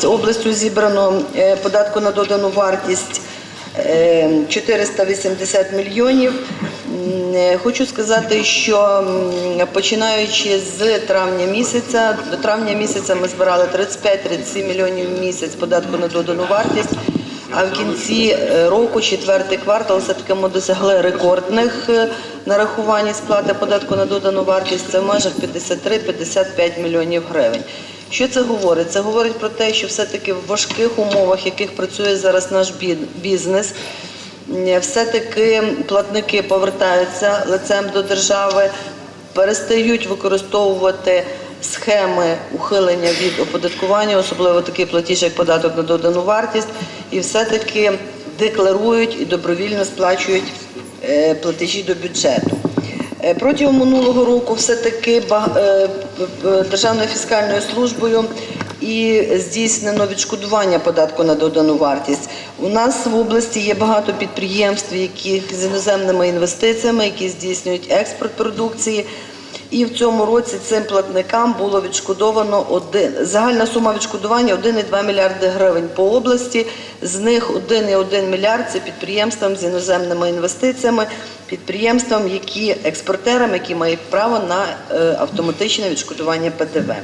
З областю зібрано е, податку на додану вартість е, 480 мільйонів. Е, Хочу сказати, що починаючи з травня місяця, до травня місяця ми збирали 35-37 мільйонів в місяць податку на додану вартість. А в кінці е, року, четвертий квартал, все-таки ми досягли рекордних е, нарахувань сплати податку на додану вартість. Це в межах 53-55 мільйонів гривень. Що це говорить? Це говорить про те, що все-таки в важких умовах, в яких працює зараз наш бізнес, все-таки платники повертаються лицем до держави, перестають використовувати схеми ухилення від оподаткування, особливо такий платіж, як податок на додану вартість, і все-таки декларують і добровільно сплачують е, платежі до бюджету. Е, Протягом минулого року все-таки е, е, Державною фіскальною службою і здійснено відшкодування податку на додану вартість. У нас в області є багато підприємств, які з іноземними інвестиціями, які здійснюють експорт продукції. І в цьому році цим платникам було відшкодовано один загальна сума відшкодування 1,2 мільярди гривень по області. З них 1,1 мільярд це підприємствам з іноземними інвестиціями, підприємствам, які експортерам, які мають право на е, автоматичне відшкодування ПДВ.